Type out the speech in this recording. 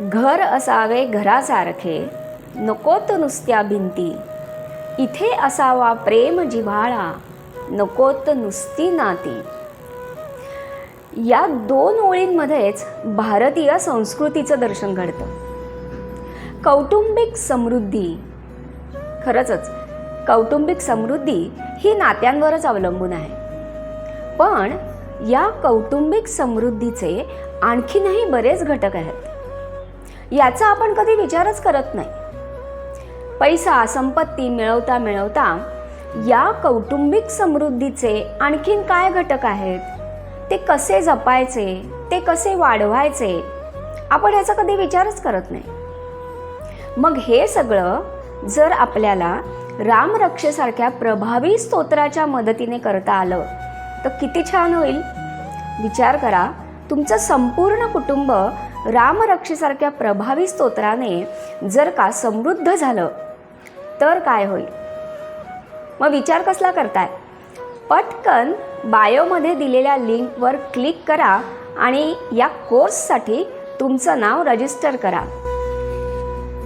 घर असावे घरासारखे नकोत नुसत्या भिंती. इथे असावा प्रेम जिव्हाळा नकोत नुसती नाती. या दोन ओळींमध्येच भारतीय संस्कृतीचं दर्शन घडतं. कौटुंबिक समृद्धी. खरंचच कौटुंबिक समृद्धी ही नात्यांवरच अवलंबून आहे. पण या कौटुंबिक समृद्धीचे आणखीनही बरेच घटक आहेत. याचा आपण कधी विचारच करत नाही. पैसा संपत्ती मिळवता मिळवता या कौटुंबिक समृद्धीचे आणखीन काय घटक आहेत? ते कसे जपायचे? ते कसे वाढवायचे? आपण याचा कधी विचारच करत नाही. मग हे सगळं जर आपल्याला रामरक्षेसारख्या प्रभावी स्तोत्राच्या मदतीने करता आलं तर किती छान होईल. विचार करा तुमचं संपूर्ण कुटुंब रामरक्षेसारख्या प्रभावी स्तोत्राने जर का समृद्ध झालं तर काय होईल? मग विचार कसला करताय? पटकन बायोमध्ये दिलेल्या लिंकवर क्लिक करा आणि या कोर्ससाठी तुमचं नाव रजिस्टर करा.